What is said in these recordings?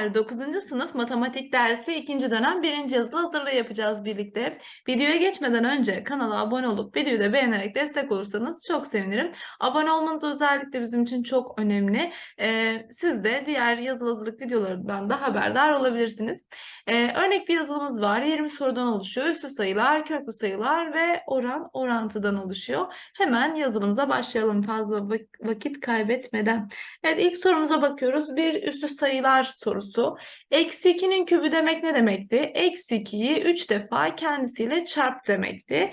Merhabalar, 9. sınıf matematik dersi 2. dönem 1. yazılı hazırlığı yapacağız birlikte. Videoya geçmeden önce kanala abone olup videoyu da beğenerek destek olursanız çok sevinirim. Abone olmanız özellikle bizim için çok önemli. Ee, siz de diğer yazılı hazırlık videolarından da haberdar olabilirsiniz. Ee, örnek bir yazılımız var. 20 sorudan oluşuyor. Üstü sayılar, köklü sayılar ve oran orantıdan oluşuyor. Hemen yazılımıza başlayalım fazla vak- vakit kaybetmeden. Evet ilk sorumuza bakıyoruz. Bir üstü sayılar sorusu. Eksi 2'nin kübü demek ne demekti? Eksi 2'yi 3 defa kendisiyle çarp demekti.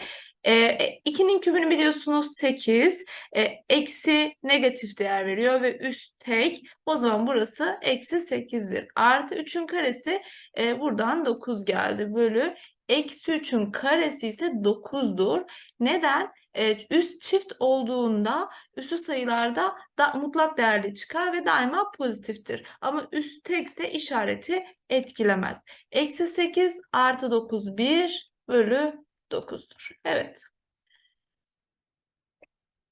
Ee, 2'nin kübünü biliyorsunuz 8. Ee, eksi negatif değer veriyor ve üst tek. O zaman burası eksi 8'dir. Artı 3'ün karesi e, buradan 9 geldi. Bölü eksi 3'ün karesi ise 9'dur. Neden? E, üst çift olduğunda üstü sayılarda da mutlak değerli çıkar ve daima pozitiftir. Ama üst tekse işareti etkilemez. Eksi 8 artı 9 1 bölü 9'dur. Evet.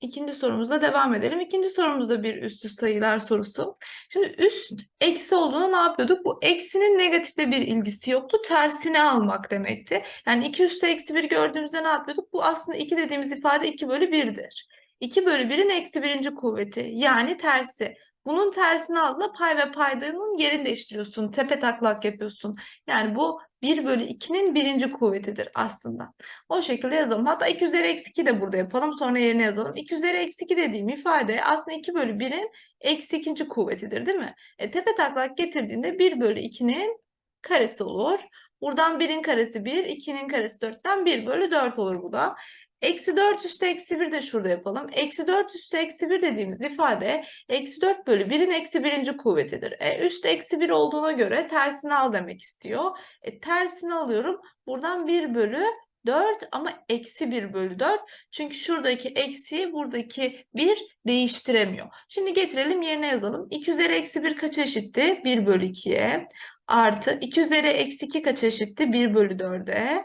İkinci sorumuza devam edelim. İkinci sorumuzda bir üstü sayılar sorusu. Şimdi üst eksi olduğunda ne yapıyorduk? Bu eksinin negatifle bir ilgisi yoktu. Tersini almak demekti. Yani 2 üstü eksi 1 gördüğümüzde ne yapıyorduk? Bu aslında 2 dediğimiz ifade 2 bölü 1'dir. 2 bölü 1'in eksi birinci kuvveti yani tersi. Bunun tersini aldığında pay ve paydanın yerini değiştiriyorsun. Tepe taklak yapıyorsun. Yani bu 1 bölü 2'nin birinci kuvvetidir aslında. O şekilde yazalım. Hatta 2 üzeri eksi 2 de burada yapalım. Sonra yerine yazalım. 2 üzeri eksi 2 dediğim ifade aslında 2 bölü 1'in eksi ikinci kuvvetidir değil mi? E, tepe taklak getirdiğinde 1 bölü 2'nin karesi olur. Buradan 1'in karesi 1, 2'nin karesi 4'ten 1 bölü 4 olur bu da. Eksi 4 üstü eksi 1 de şurada yapalım. Eksi 4 üstü eksi 1 dediğimiz ifade eksi 4 bölü 1'in eksi birinci kuvvetidir. E, üst eksi 1 olduğuna göre tersini al demek istiyor. E, tersini alıyorum. Buradan 1 bölü 4 ama eksi 1 bölü 4. Çünkü şuradaki eksiyi buradaki 1 değiştiremiyor. Şimdi getirelim yerine yazalım. 2 üzeri eksi 1 kaça eşitti? 1 bölü 2'ye. Artı 2 üzeri eksi 2 kaça eşitti? 1 bölü 4'e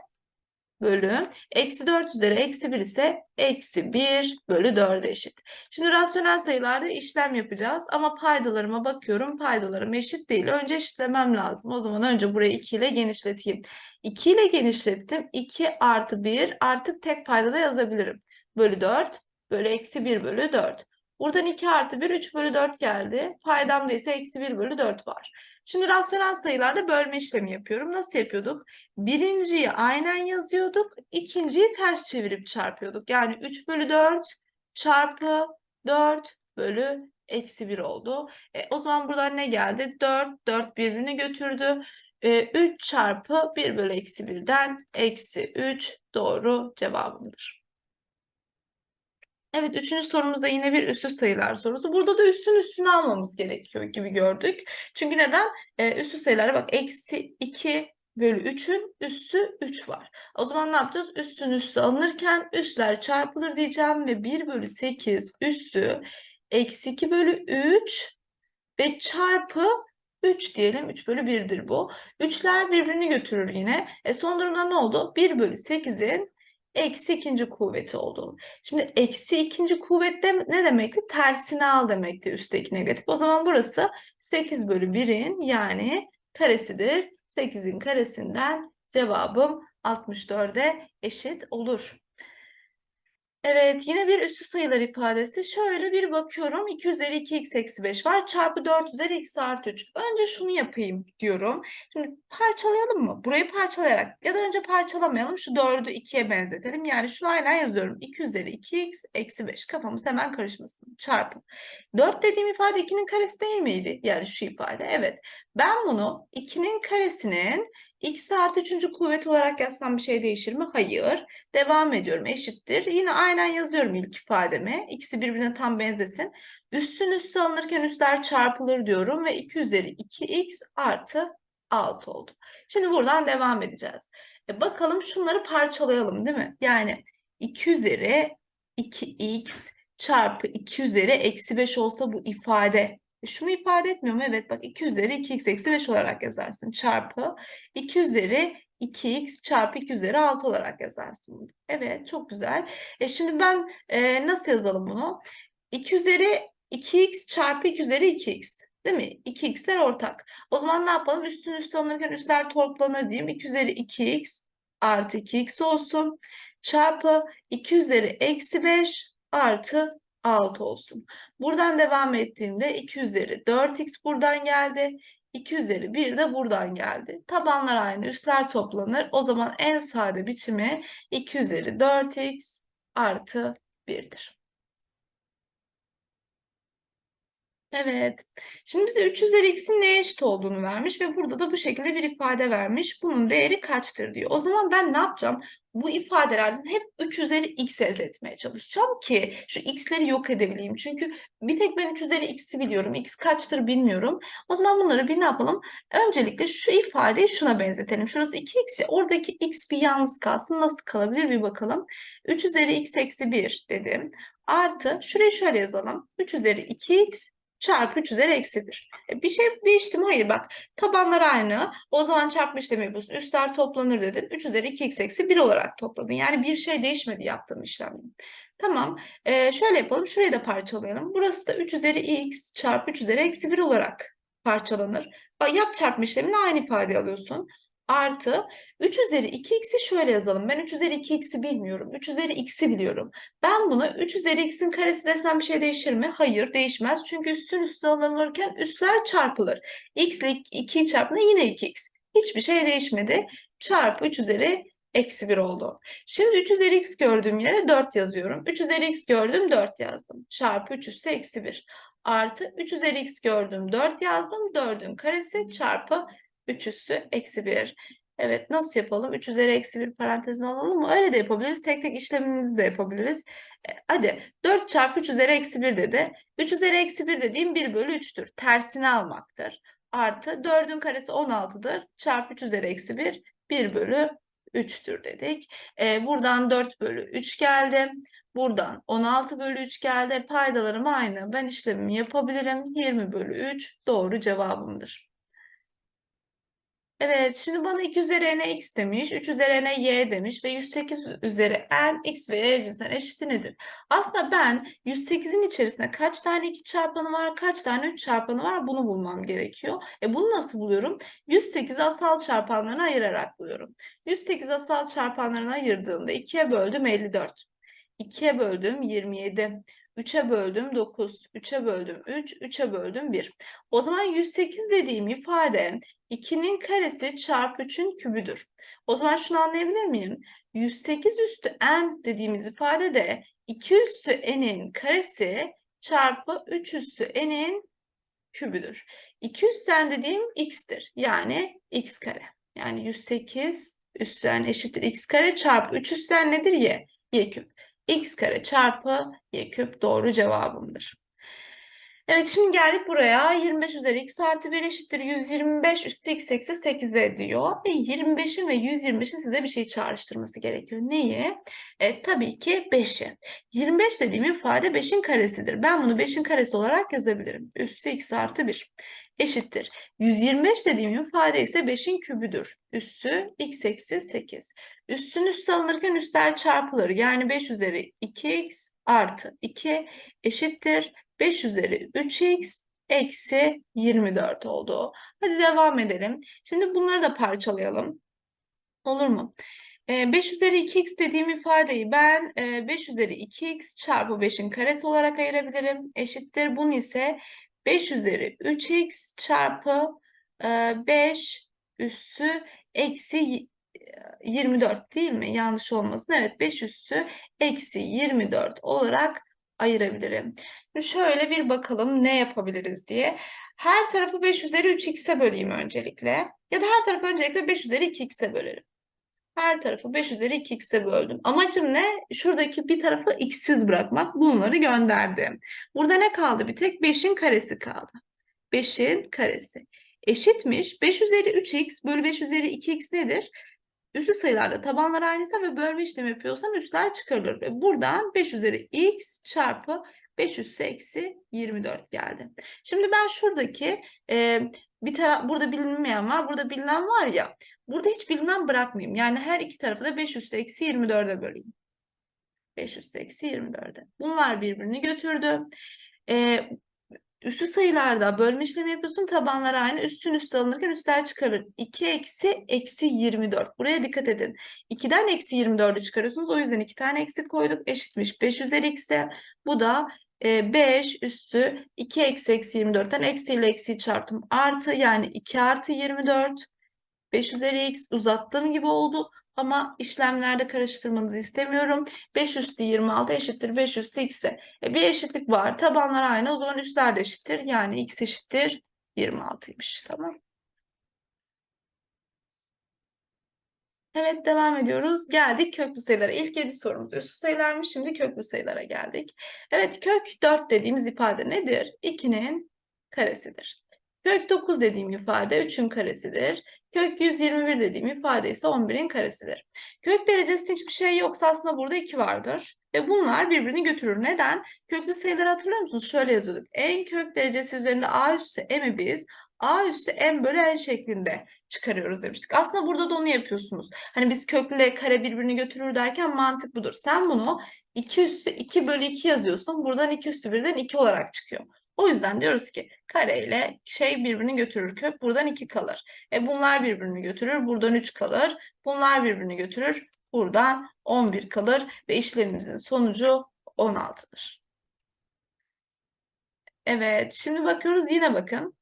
bölü eksi 4 üzeri eksi 1 ise eksi 1 bölü 4'e eşit. Şimdi rasyonel sayılarda işlem yapacağız ama paydalarıma bakıyorum paydalarım eşit değil. Önce eşitlemem lazım. O zaman önce burayı 2 ile genişleteyim. 2 ile genişlettim. 2 artı 1 artık tek paydada yazabilirim. Bölü 4 bölü eksi 1 bölü 4. Buradan 2 artı 1 3 bölü 4 geldi. Paydamda ise eksi 1 bölü 4 var. Şimdi rasyonel sayılarda bölme işlemi yapıyorum. Nasıl yapıyorduk? Birinciyi aynen yazıyorduk. ikinciyi ters çevirip çarpıyorduk. Yani 3 bölü 4 çarpı 4 bölü eksi 1 oldu. E, o zaman buradan ne geldi? 4, 4 birbirini götürdü. E, 3 çarpı 1 bölü eksi 1'den eksi 3 doğru cevabımdır. Evet, üçüncü sorumuzda yine bir üssü sayılar sorusu. Burada da üssün üstünü almamız gerekiyor gibi gördük. Çünkü neden? Ee, üssü sayılara bak eksi 2 bölü 3'ün üssü 3 var. O zaman ne yapacağız? Üssün üssü alınırken üsler çarpılır diyeceğim ve 1 bölü 8 üssü eksi 2 bölü 3 ve çarpı 3 diyelim. 3 bölü 1'dir bu. Üçler birbirini götürür yine. E son durumda ne oldu? 1 bölü 8'in eksi ikinci kuvveti oldu. Şimdi eksi ikinci kuvvet de ne demekti? Tersini al demekti üstteki negatif. O zaman burası 8 bölü 1'in yani karesidir. 8'in karesinden cevabım 64'e eşit olur. Evet yine bir üstü sayılar ifadesi. Şöyle bir bakıyorum. 2 üzeri 2x eksi 5 var. Çarpı 4 üzeri x artı 3. Önce şunu yapayım diyorum. Şimdi parçalayalım mı? Burayı parçalayarak ya da önce parçalamayalım. Şu 4'ü 2'ye benzetelim. Yani şunu aynen yazıyorum. 2 üzeri 2x eksi 5. Kafamız hemen karışmasın. Çarpı. 4 dediğim ifade 2'nin karesi değil miydi? Yani şu ifade. Evet. Ben bunu 2'nin karesinin x artı 3. kuvvet olarak yazsam bir şey değişir mi? Hayır. Devam ediyorum. Eşittir. Yine aynen yazıyorum ilk ifademi. İkisi birbirine tam benzesin. Üssün üssü alınırken üsler çarpılır diyorum ve 2 üzeri 2x artı 6 oldu. Şimdi buradan devam edeceğiz. E bakalım şunları parçalayalım değil mi? Yani 2 üzeri 2x çarpı 2 üzeri eksi 5 olsa bu ifade e, şunu ifade etmiyor mu? Evet bak 2 üzeri 2x eksi 5 olarak yazarsın. Çarpı 2 üzeri 2x çarpı 2 üzeri 6 olarak yazarsın. Evet çok güzel. E şimdi ben e, nasıl yazalım bunu? 2 üzeri 2x çarpı 2 üzeri 2x. Değil mi? 2x'ler ortak. O zaman ne yapalım? Üstün üstü alınırken üstler toplanır diyeyim. 2 üzeri 2x artı 2x olsun. Çarpı 2 üzeri eksi 5 artı 6 olsun. Buradan devam ettiğimde 2 üzeri 4x buradan geldi. 2 üzeri 1 de buradan geldi. Tabanlar aynı, üstler toplanır. O zaman en sade biçimi 2 üzeri 4x artı 1'dir. Evet. Şimdi bize 3 üzeri x'in neye eşit olduğunu vermiş ve burada da bu şekilde bir ifade vermiş. Bunun değeri kaçtır diyor. O zaman ben ne yapacağım? Bu ifadelerden hep 3 üzeri x elde etmeye çalışacağım ki şu x'leri yok edebileyim. Çünkü bir tek ben 3 üzeri x'i biliyorum. x kaçtır bilmiyorum. O zaman bunları bir ne yapalım? Öncelikle şu ifadeyi şuna benzetelim. Şurası 2x ya. Oradaki x bir yalnız kalsın. Nasıl kalabilir bir bakalım. 3 üzeri x eksi 1 dedim. Artı şurayı şöyle yazalım. 3 üzeri 2x çarpı 3 üzeri eksi 1. E, bir şey değişti mi? Hayır bak. Tabanlar aynı. O zaman çarpma işlemi yapıyorsun. Üstler toplanır dedin. 3 üzeri 2x eksi 1 olarak topladın. Yani bir şey değişmedi yaptığım işlemde. Tamam. E, şöyle yapalım. Şurayı da parçalayalım. Burası da 3 üzeri x çarpı 3 üzeri eksi 1 olarak parçalanır. Yap çarpma işlemini aynı ifade alıyorsun. Artı 3 üzeri 2x'i şöyle yazalım. Ben 3 üzeri 2x'i bilmiyorum. 3 üzeri x'i biliyorum. Ben buna 3 üzeri x'in karesi desem bir şey değişir mi? Hayır değişmez. Çünkü üstün üste alınırken üstler çarpılır. x ile 2'yi çarptığında yine 2x. Hiçbir şey değişmedi. Çarpı 3 üzeri eksi 1 oldu. Şimdi 3 üzeri x gördüğüm yere 4 yazıyorum. 3 üzeri x gördüm 4 yazdım. Çarpı 3 üssü eksi 1. Artı 3 üzeri x gördüm 4 yazdım. 4'ün karesi çarpı 3 üssü eksi 1. Evet nasıl yapalım? 3 üzeri eksi 1 parantezine alalım mı? Öyle de yapabiliriz. Tek tek işlemimizi de yapabiliriz. E, hadi 4 çarpı 3 üzeri eksi 1 dedi. 3 üzeri eksi 1 dediğim 1 bölü 3'tür. Tersini almaktır. Artı 4'ün karesi 16'dır. Çarpı 3 üzeri eksi 1 1 bölü 3'tür dedik. E, buradan 4 bölü 3 geldi. Buradan 16 bölü 3 geldi. Paydalarım aynı. Ben işlemimi yapabilirim. 20 bölü 3 doğru cevabımdır. Evet, şimdi bana 2 üzeri n x demiş, 3 üzeri n y demiş ve 108 üzeri n x ve y cinsinden eşiti nedir? Aslında ben 108'in içerisinde kaç tane 2 çarpanı var, kaç tane 3 çarpanı var bunu bulmam gerekiyor. E bunu nasıl buluyorum? 108 asal çarpanlarına ayırarak buluyorum. 108 asal çarpanlarına ayırdığımda 2'ye böldüm 54. 2'ye böldüm 27. 3'e böldüm 9, 3'e böldüm 3, 3'e böldüm 1. O zaman 108 dediğim ifade 2'nin karesi çarpı 3'ün kübüdür. O zaman şunu anlayabilir miyim? 108 üstü n dediğimiz ifade de 2 üstü n'in karesi çarpı 3 üstü n'in kübüdür. 2 üstü n dediğim x'tir. Yani x kare. Yani 108 üstü n eşittir x kare çarpı 3 üstü n nedir? y. y küp x kare çarpı y küp doğru cevabımdır. Evet şimdi geldik buraya. 25 üzeri x artı 1 eşittir 125 üstü x eksi 8 ediyor. E, 25'in ve 125'in size bir şey çağrıştırması gerekiyor. Neyi? E, tabii ki 5'i. 25 dediğim ifade 5'in karesidir. Ben bunu 5'in karesi olarak yazabilirim. Üstü x artı 1 eşittir. 125 dediğim ifade ise 5'in kübüdür. Üssü x eksi 8. Üssün üssü alınırken üstler çarpılır. Yani 5 üzeri 2x artı 2 eşittir. 5 üzeri 3x eksi 24 oldu. Hadi devam edelim. Şimdi bunları da parçalayalım. Olur mu? 5 üzeri 2x dediğim ifadeyi ben 5 üzeri 2x çarpı 5'in karesi olarak ayırabilirim. Eşittir. Bunu ise 5 üzeri 3x çarpı 5 üssü eksi 24 değil mi? Yanlış olmasın. Evet 5 üssü eksi 24 olarak ayırabilirim. Şimdi şöyle bir bakalım ne yapabiliriz diye. Her tarafı 5 üzeri 3x'e böleyim öncelikle. Ya da her tarafı öncelikle 5 üzeri 2x'e bölerim. Her tarafı 5 üzeri 2x'e böldüm. Amacım ne? Şuradaki bir tarafı x'siz bırakmak. Bunları gönderdim. Burada ne kaldı? Bir tek 5'in karesi kaldı. 5'in karesi. Eşitmiş. 5 üzeri 3x bölü 5 üzeri 2x nedir? Üslü sayılarda tabanlar aynıysa ve bölme işlemi yapıyorsan üstler çıkarılır. Ve buradan 5 üzeri x çarpı 5 üssü eksi 24 geldi. Şimdi ben şuradaki e, bir taraf burada bilinmeyen var, burada bilinen var ya. Burada hiç bilinen bırakmayayım. Yani her iki tarafı da 5 üssü eksi 24'e böleyim. 5 üssü eksi 24'e. Bunlar birbirini götürdü. E, üstü sayılarda bölme işlemi yapıyorsun. Tabanlar aynı. Üstün üstü alınırken üstler çıkarır. 2 eksi eksi 24. Buraya dikkat edin. 2'den eksi 24'ü çıkarıyorsunuz. O yüzden 2 tane eksi koyduk. Eşitmiş 5 üzeri x'e. Bu da e, 5 üstü 2 eksi eksi 24'ten eksi ile eksiyi çarptım. Artı yani 2 artı 24. 5 üzeri x uzattığım gibi oldu. Ama işlemlerde karıştırmanızı istemiyorum. 5 üstü 26 eşittir 5 üstü x'e. E, bir eşitlik var. Tabanlar aynı. O zaman üstler de eşittir. Yani x eşittir 26'ymış. Tamam. Evet devam ediyoruz. Geldik köklü sayılara. İlk 7 sorumuz üstü sayılarmış. Şimdi köklü sayılara geldik. Evet kök 4 dediğimiz ifade nedir? 2'nin karesidir. Kök 9 dediğim ifade 3'ün karesidir. Kök 121 dediğim ifade ise 11'in karesidir. Kök derecesi hiçbir şey yoksa aslında burada 2 vardır. Ve bunlar birbirini götürür. Neden? Köklü sayıları hatırlıyor musunuz? Şöyle yazıyorduk. En kök derecesi üzerinde a üssü m'i biz a üssü m bölü n şeklinde çıkarıyoruz demiştik. Aslında burada da onu yapıyorsunuz. Hani biz köklü ile kare birbirini götürür derken mantık budur. Sen bunu 2 üssü 2 bölü 2 yazıyorsun. Buradan 2 üssü 1'den 2 olarak çıkıyor. O yüzden diyoruz ki kare ile şey birbirini götürür. Kök buradan 2 kalır. E bunlar birbirini götürür. Buradan 3 kalır. Bunlar birbirini götürür. Buradan 11 kalır ve işlemimizin sonucu 16'dır. Evet, şimdi bakıyoruz yine bakın.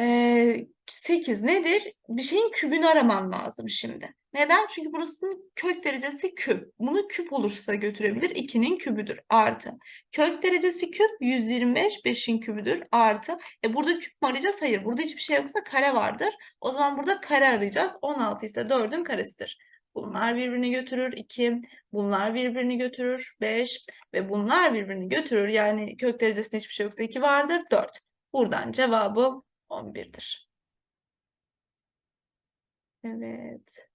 Ee, 8 nedir? Bir şeyin kübünü araman lazım şimdi. Neden? Çünkü burasının kök derecesi küp. Bunu küp olursa götürebilir. 2'nin kübüdür. Artı. Kök derecesi küp 125 5'in kübüdür. Artı. E burada küp mü arayacağız? Hayır. Burada hiçbir şey yoksa kare vardır. O zaman burada kare arayacağız. 16 ise 4'ün karesidir. Bunlar birbirini götürür 2, bunlar birbirini götürür 5 ve bunlar birbirini götürür. Yani kök derecesinde hiçbir şey yoksa 2 vardır 4. Buradan cevabım 11'dir. Evet.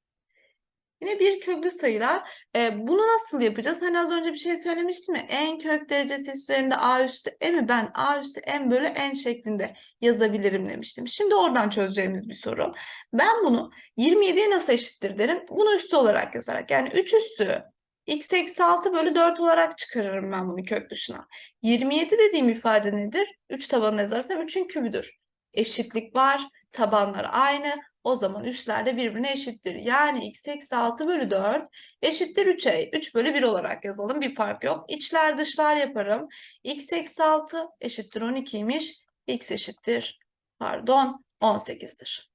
Yine bir köklü sayılar. E, bunu nasıl yapacağız? Hani az önce bir şey söylemiştim ya. En kök derecesi üzerinde a üssü m'i ben a üssü m bölü n şeklinde yazabilirim demiştim. Şimdi oradan çözeceğimiz bir soru. Ben bunu 27'ye nasıl eşittir derim. Bunu üstü olarak yazarak. Yani 3 üssü x eksi 6 bölü 4 olarak çıkarırım ben bunu kök dışına. 27 dediğim ifade nedir? 3 tabanına yazarsam 3'ün kübüdür. Eşitlik var. Tabanlar aynı. O zaman üstler de birbirine eşittir. Yani x eksi 6 bölü 4 eşittir 3'e. 3 bölü 1 olarak yazalım. Bir fark yok. İçler dışlar yaparım. x eksi 6 eşittir 12'ymiş. x eşittir pardon 18'dir.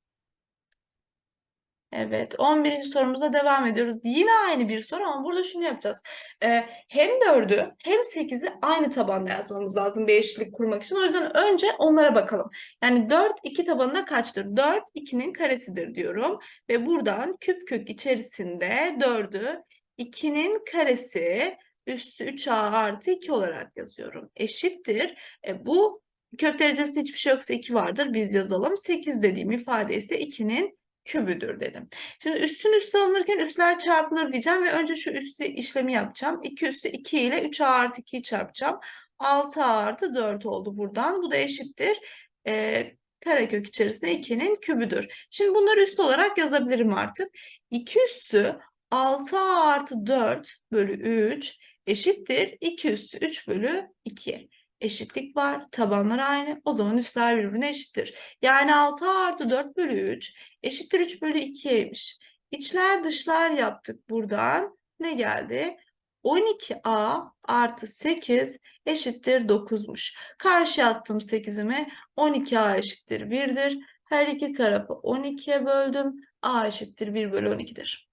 Evet, 11. sorumuza devam ediyoruz. Yine aynı bir soru ama burada şunu yapacağız. Ee, hem 4'ü hem 8'i aynı tabanda yazmamız lazım bir eşitlik kurmak için. O yüzden önce onlara bakalım. Yani 4 2 tabanında kaçtır? 4 2'nin karesidir diyorum. Ve buradan küp kök içerisinde 4'ü 2'nin karesi üssü 3a artı 2 olarak yazıyorum. Eşittir. E, bu kök derecesinde hiçbir şey yoksa 2 vardır. Biz yazalım. 8 dediğim ifade ise 2'nin kübüdür dedim. Şimdi üstün üstü alınırken üstler çarpılır diyeceğim ve önce şu üstü işlemi yapacağım. 2 üstü 2 ile 3a artı 2'yi çarpacağım. 6a artı 4 oldu buradan. Bu da eşittir. Ee, karekök içerisinde 2'nin kübüdür. Şimdi bunları üst olarak yazabilirim artık. 2 üssü 6a artı 4 bölü 3 eşittir. 2 üssü 3 bölü 2 eşitlik var. Tabanlar aynı. O zaman üstler birbirine eşittir. Yani 6 artı 4 bölü 3 eşittir 3 bölü 2'ymiş. İçler dışlar yaptık buradan. Ne geldi? 12a artı 8 eşittir 9'muş. Karşıya attım 8'imi. 12a eşittir 1'dir. Her iki tarafı 12'ye böldüm. a eşittir 1 bölü 12'dir.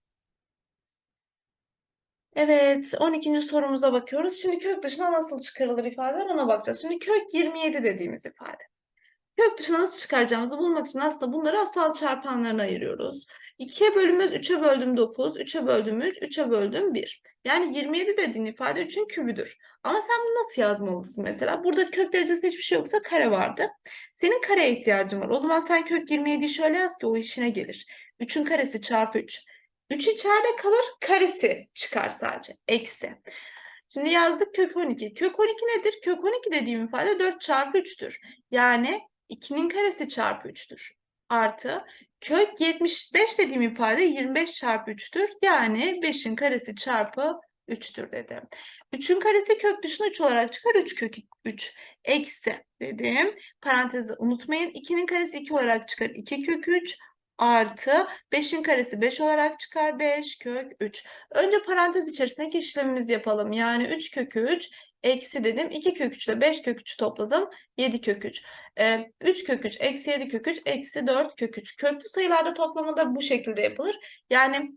Evet, 12. sorumuza bakıyoruz. Şimdi kök dışına nasıl çıkarılır ifadeler ona bakacağız. Şimdi kök 27 dediğimiz ifade. Kök dışına nasıl çıkaracağımızı bulmak için aslında bunları asal çarpanlarına ayırıyoruz. 2'ye bölümümüz 3'e böldüm 9, 3'e böldüm 3, 3'e böldüm 1. Yani 27 dediğin ifade 3'ün kübüdür. Ama sen bunu nasıl yazmalısın mesela? Burada kök derecesi hiçbir şey yoksa kare vardı. Senin kareye ihtiyacın var. O zaman sen kök 27'yi şöyle yaz ki o işine gelir. 3'ün karesi çarpı 3. 3 içeride kalır, karesi çıkar sadece. Eksi. Şimdi yazdık kök 12. Kök 12 nedir? Kök 12 dediğim ifade 4 çarpı 3'tür. Yani 2'nin karesi çarpı 3'tür. Artı kök 75 dediğim ifade 25 çarpı 3'tür. Yani 5'in karesi çarpı 3'tür dedim. 3'ün karesi kök dışına 3 olarak çıkar. 3 kök 3 eksi dedim. Parantezi unutmayın. 2'nin karesi 2 olarak çıkar. 2 kök 3 artı 5'in karesi 5 olarak çıkar. 5 kök 3. Önce parantez içerisindeki işlemimizi yapalım. Yani 3 kök 3 eksi dedim. 2 kök 3 ile 5 kök 3 topladım. 7 kök 3. Ee, 3 kök 3 eksi 7 kök 3 eksi 4 kök 3. Köklü sayılarda toplamı da bu şekilde yapılır. Yani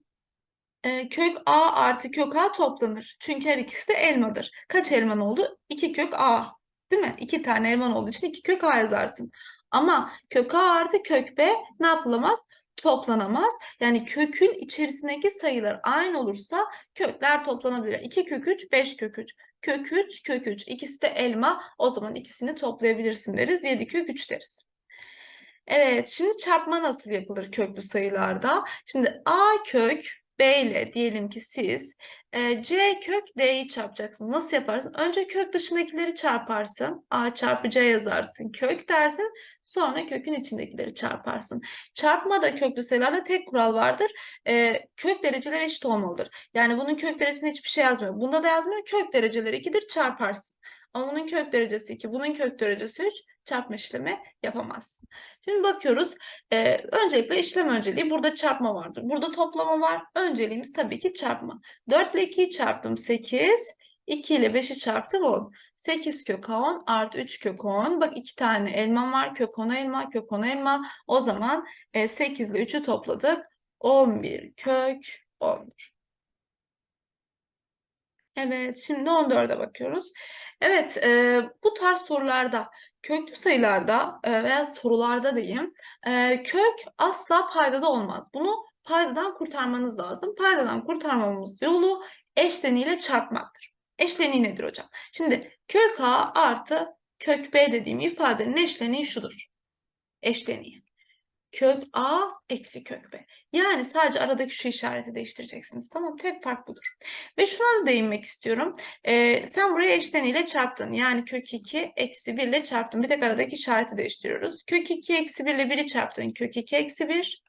e, kök a artı kök a toplanır. Çünkü her ikisi de elmadır. Kaç elman oldu? 2 kök a. Değil mi? 2 tane elman olduğu için 2 kök a yazarsın. Ama kök a artı kök b ne yapılamaz? Toplanamaz. Yani kökün içerisindeki sayılar aynı olursa kökler toplanabilir. 2 kök 3, 5 kök 3. Kök 3, kök 3. İkisi de elma. O zaman ikisini toplayabilirsin deriz. 7 kök 3 deriz. Evet, şimdi çarpma nasıl yapılır köklü sayılarda? Şimdi a kök b ile diyelim ki siz e, c kök d'yi çarpacaksın. Nasıl yaparsın? Önce kök dışındakileri çarparsın. a çarpı c yazarsın. Kök dersin. Sonra kökün içindekileri çarparsın. Çarpmada köklü sayılarda tek kural vardır. E, kök dereceleri eşit olmalıdır. Yani bunun kök derecesinde hiçbir şey yazmıyor. Bunda da yazmıyor. Kök dereceleri 2'dir çarparsın. Bunun kök derecesi 2, bunun kök derecesi 3 çarpma işlemi yapamazsın. Şimdi bakıyoruz. Ee, öncelikle işlem önceliği burada çarpma vardır. Burada toplama var. Önceliğimiz tabii ki çarpma. 4 ile 2'yi çarptım 8. 2 ile 5'i çarptım 10. 8 kök 10 artı 3 kök 10. Bak 2 tane elmam var. Kök 10 elma, kök 10 elma. O zaman e, 8 ile 3'ü topladık. 11 kök 10'dur. Evet, şimdi 14'e bakıyoruz. Evet, e, bu tarz sorularda, köklü sayılarda e, veya sorularda diyeyim, e, kök asla paydada olmaz. Bunu paydadan kurtarmanız lazım. Paydadan kurtarmamız yolu eşleniğiyle çarpmaktır. Eşleniği nedir hocam? Şimdi kök a artı kök b dediğim ifadenin eşleniği şudur. Eşleniği. Kök a eksi kök b. Yani sadece aradaki şu işareti değiştireceksiniz. Tamam tek fark budur. Ve şuna da değinmek istiyorum. Ee, sen buraya eşleniyle çarptın. Yani kök 2 eksi 1 ile çarptın. Bir tek aradaki işareti değiştiriyoruz. Kök 2 eksi 1 ile 1'i çarptın. Kök 2 eksi 1.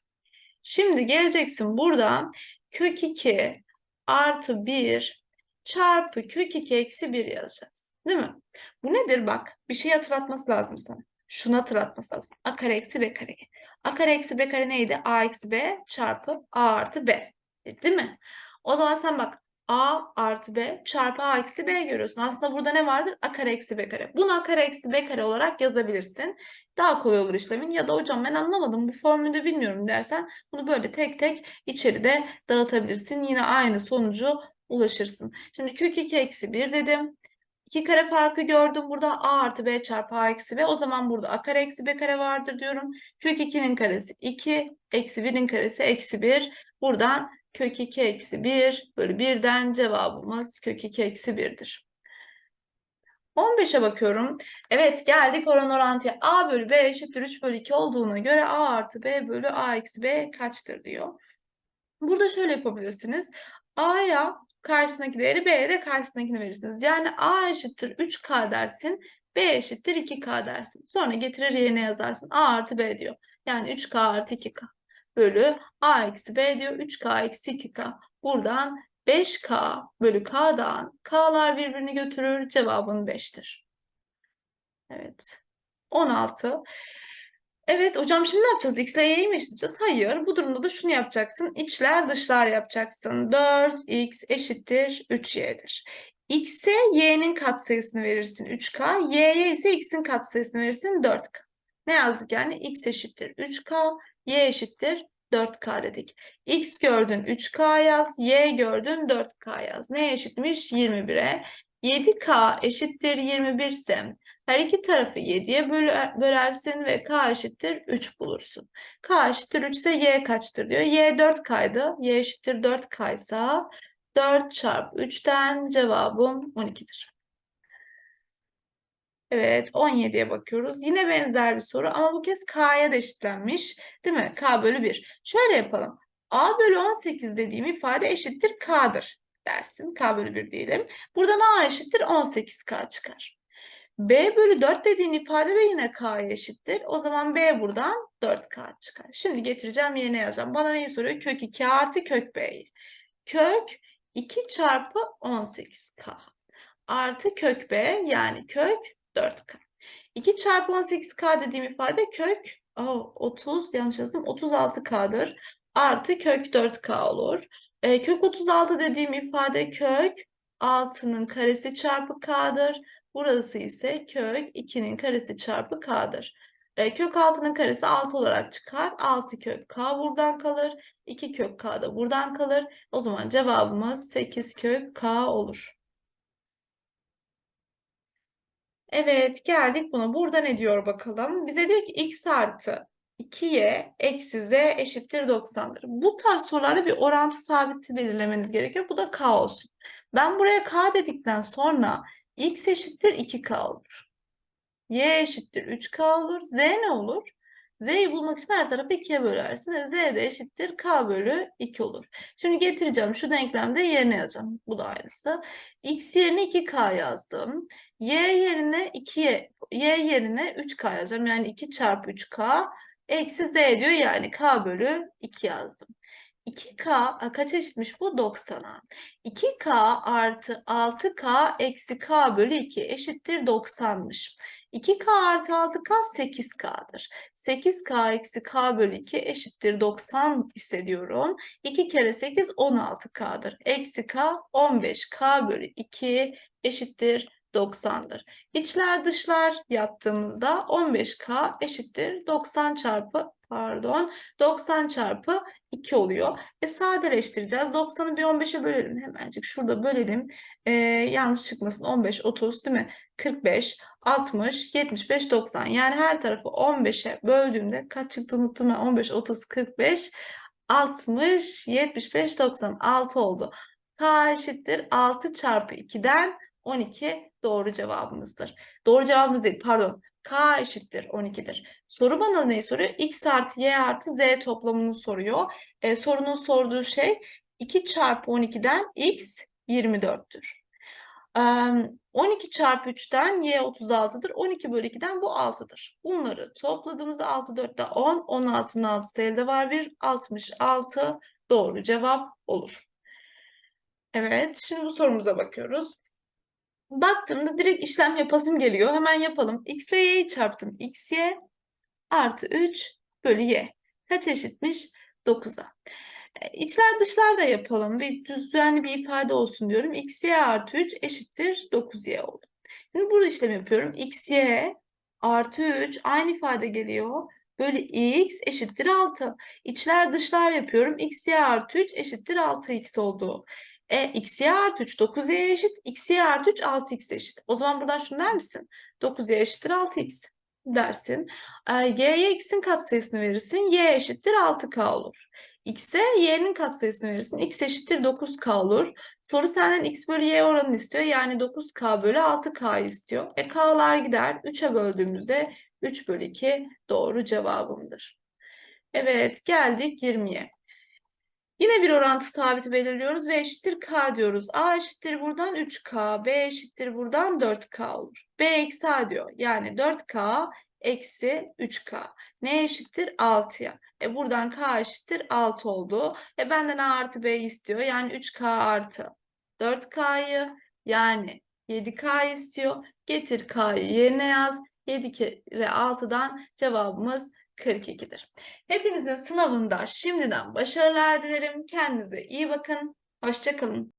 Şimdi geleceksin burada kök 2 artı 1 çarpı kök 2 eksi 1 yazacağız. Değil mi? Bu nedir bak? Bir şey hatırlatması lazım sana. Şunu hatırlatması lazım. A kare eksi B kare. A kare eksi B kare neydi? A eksi B çarpı A artı B. Değil mi? O zaman sen bak A artı B çarpı A eksi B görüyorsun. Aslında burada ne vardır? A kare eksi B kare. Bunu A kare eksi B kare olarak yazabilirsin. Daha kolay olur işlemin. Ya da hocam ben anlamadım bu formülü bilmiyorum dersen bunu böyle tek tek içeride dağıtabilirsin. Yine aynı sonucu ulaşırsın. Şimdi kök 2 eksi 1 dedim. 2 kare farkı gördüm burada a artı b çarpı a eksi b. O zaman burada a kare eksi b kare vardır diyorum. Kök 2'nin karesi 2, eksi 1'in karesi eksi 1. Buradan kök 2 eksi 1 bölü 1'den cevabımız kök 2 eksi 1'dir. 15'e bakıyorum. Evet geldik oran orantıya. A bölü B eşittir 3 bölü 2 olduğuna göre A artı B bölü A eksi B kaçtır diyor. Burada şöyle yapabilirsiniz. A'ya karşısındaki değeri B'ye de karşısındakini verirsiniz. Yani A eşittir 3K dersin. B eşittir 2K dersin. Sonra getirir yerine yazarsın. A artı B diyor. Yani 3K artı 2K bölü A eksi B diyor. 3K eksi 2K. Buradan 5K bölü K'dan K'lar birbirini götürür. Cevabın 5'tir. Evet. 16. Evet hocam şimdi ne yapacağız? X ile Y'yi mi eşitleyeceğiz? Hayır. Bu durumda da şunu yapacaksın. İçler dışlar yapacaksın. 4x eşittir 3y'dir. X'e y'nin katsayısını verirsin 3k. Y'ye ise x'in katsayısını verirsin 4k. Ne yazdık yani? x eşittir 3k. Y eşittir 4k dedik. X gördün 3k yaz. Y gördün 4k yaz. Neye eşitmiş? 21'e. 7k eşittir 21 ise her iki tarafı 7'ye bölersin ve k eşittir 3 bulursun. k eşittir 3 ise y kaçtır diyor. y 4k'ydı. y eşittir 4k ise 4 çarpı 3'ten cevabım 12'dir. Evet 17'ye bakıyoruz. Yine benzer bir soru ama bu kez k'ya da eşitlenmiş. Değil mi? k bölü 1. Şöyle yapalım. a bölü 18 dediğim ifade eşittir k'dır dersin. k bölü 1 diyelim. Buradan a eşittir 18k çıkar. B bölü 4 dediğin ifade de yine K'ya eşittir. O zaman B buradan 4K çıkar. Şimdi getireceğim yerine yazacağım. Bana neyi soruyor? Kök 2 artı kök B'yi. Kök 2 çarpı 18K. artı kök b yani kök 4k. 2 çarpı 18k dediğim ifade kök oh, 30 yanlış yazdım 36k'dır. Artı kök 4k olur. E, kök 36 dediğim ifade kök 6'nın karesi çarpı k'dır. Burası ise kök 2'nin karesi çarpı k'dır. E, kök 6'nın karesi 6 olarak çıkar. 6 kök k buradan kalır. 2 kök k da buradan kalır. O zaman cevabımız 8 kök k olur. Evet geldik buna. Burada ne diyor bakalım? Bize diyor ki x artı 2y eksi z eşittir 90'dır. Bu tarz sorularda bir orantı sabiti belirlemeniz gerekiyor. Bu da k olsun. Ben buraya k dedikten sonra x eşittir 2k olur. y eşittir 3k olur. z ne olur? z'yi bulmak için her tarafı 2'ye bölersin. E, z de eşittir k bölü 2 olur. Şimdi getireceğim. Şu denklemde yerine yazacağım. Bu da aynısı. x yerine 2k yazdım. Y yerine 2'ye y yerine 3k yazacağım. Yani 2 çarpı 3k eksi z diyor. Yani k bölü 2 yazdım. 2k a, kaç eşitmiş bu? 90'a. 2k artı 6k eksi k bölü 2 eşittir 90'mış. 2k artı 6k 8k'dır. 8k eksi k bölü 2 eşittir 90 hissediyorum. 2 kere 8 16k'dır. Eksi k 15k bölü 2 eşittir 90'dır. İçler dışlar yaptığımızda 15K eşittir 90 çarpı pardon 90 çarpı 2 oluyor. E sadeleştireceğiz. 90'ı bir 15'e bölelim. Hemencik şurada bölelim. E, yanlış çıkmasın. 15, 30 değil mi? 45, 60, 75, 90. Yani her tarafı 15'e böldüğümde kaç çıktı unuttum ben. 15, 30, 45, 60, 75, 90. 6 oldu. K eşittir 6 çarpı 2'den 12 doğru cevabımızdır. Doğru cevabımız değil pardon. K eşittir 12'dir. Soru bana neyi soruyor? X artı Y artı Z toplamını soruyor. E, sorunun sorduğu şey 2 çarpı 12'den X 24'tür. E, 12 çarpı 3'ten Y 36'dır. 12 bölü 2'den bu 6'dır. Bunları topladığımızda 6 4'te 10. 16'nın 6'sı elde var bir. 66 doğru cevap olur. Evet, şimdi bu sorumuza bakıyoruz. Baktığımda direkt işlem yapasım geliyor. Hemen yapalım. X ile y'yi çarptım. X, y artı 3 bölü y. Kaç eşitmiş? 9'a. E, İçler dışlar da yapalım. Bir düzenli bir ifade olsun diyorum. X, y artı 3 eşittir 9y oldu. Şimdi burada işlem yapıyorum. X, y artı 3 aynı ifade geliyor. Bölü x eşittir 6. İçler dışlar yapıyorum. X, y artı 3 eşittir 6x oldu. E, xy artı 3 9y eşit. xy artı 3 6x eşit. O zaman buradan şunu der misin? 9y eşittir 6x dersin. E, y'ye x'in katsayısını verirsin. y eşittir 6k olur. x'e y'nin katsayısını verirsin. x eşittir 9k olur. Soru senden x bölü y oranını istiyor. Yani 9k bölü 6k istiyor. E k'lar gider. 3'e böldüğümüzde 3 bölü 2 doğru cevabımdır. Evet geldik 20'ye. Yine bir orantı sabiti belirliyoruz ve eşittir k diyoruz. A eşittir buradan 3k, B eşittir buradan 4k olur. B eksi A diyor. Yani 4k eksi 3k. Ne eşittir? 6'ya. E buradan k eşittir 6 oldu. E benden A artı B istiyor. Yani 3k artı 4k'yı yani 7k istiyor. Getir k'yı yerine yaz. 7 kere 6'dan cevabımız 42'dir. Hepinizin sınavında şimdiden başarılar dilerim. Kendinize iyi bakın. Hoşçakalın.